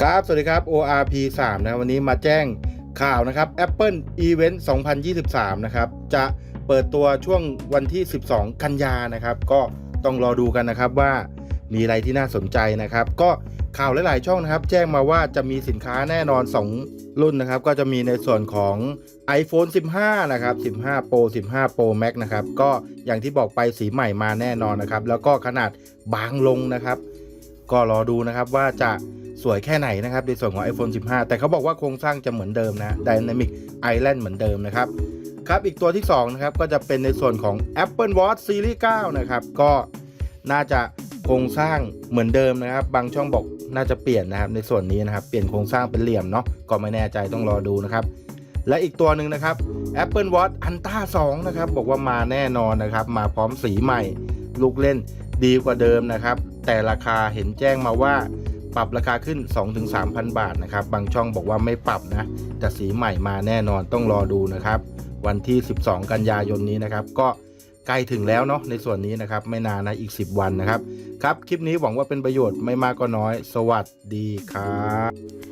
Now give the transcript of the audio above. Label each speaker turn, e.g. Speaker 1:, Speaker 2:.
Speaker 1: ครับ สวัสดีครับ ORP 3นะวันนี้มาแจ้งข่าวนะครับ Apple Event 2023 นะครับ จะเปิดตัวช่วงวันที่ 12 กันยานะครับ ก็ต้องรอดูกันนะครับว่ามีอะไรที่น่าสนใจนะครับ ก็ข่าวหลาย ๆ ช่องนะครับ แจ้งมาว่าจะมีสินค้าแน่นอน 2 รุ่นนะครับ ก็จะมีในส่วนของ iPhone 15 นะครับ 15 Pro 15 Pro Max นะครับ ก็อย่างที่บอกไปสีใหม่มาแน่นอนนะครับ แล้วก็ขนาดบางลงนะครับ ก็รอดูนะครับว่าจะ สวยแค่ไหนนะครับในส่วนของ iPhone 15 แต่เขาบอกว่าโครงสร้างจะเหมือนเดิมนะ Dynamic Island เหมือนเดิมนะครับครับอีกตัวที่2นะครับก็จะเป็นในส่วนของ Apple Watch Series 9 นะครับก็น่าจะโครงสร้างเหมือนเดิมนะครับ บางช่องบอกน่าจะเปลี่ยนนะครับในส่วนนี้นะครับ เปลี่ยนโครงสร้างเป็นเหลี่ยมเนาะก็ไม่แน่ใจต้องรอดูนะครับ และอีกตัวหนึ่งนะครับ Apple Watch Ultra 2 นะครับ บอกว่ามาแน่นอนนะครับ มาพร้อมสีใหม่ ลูกเล่นดีกว่าเดิมนะครับ แต่ราคาเห็นแจ้งมาว่า ปรับราคาขึ้น 2-3,000 บาทนะครับ บางช่องบอกว่าไม่ปรับนะ แต่สีใหม่มาแน่นอนต้องรอดูนะครับ วันที่ 12 กันยายนนี้นะครับ ก็ใกล้ถึงแล้วเนาะในส่วนนี้นะครับ ไม่นานนะอีก 10 วันนะครับ ครับ คลิปนี้หวังว่าเป็นประโยชน์ไม่มากก็น้อย สวัสดีครับ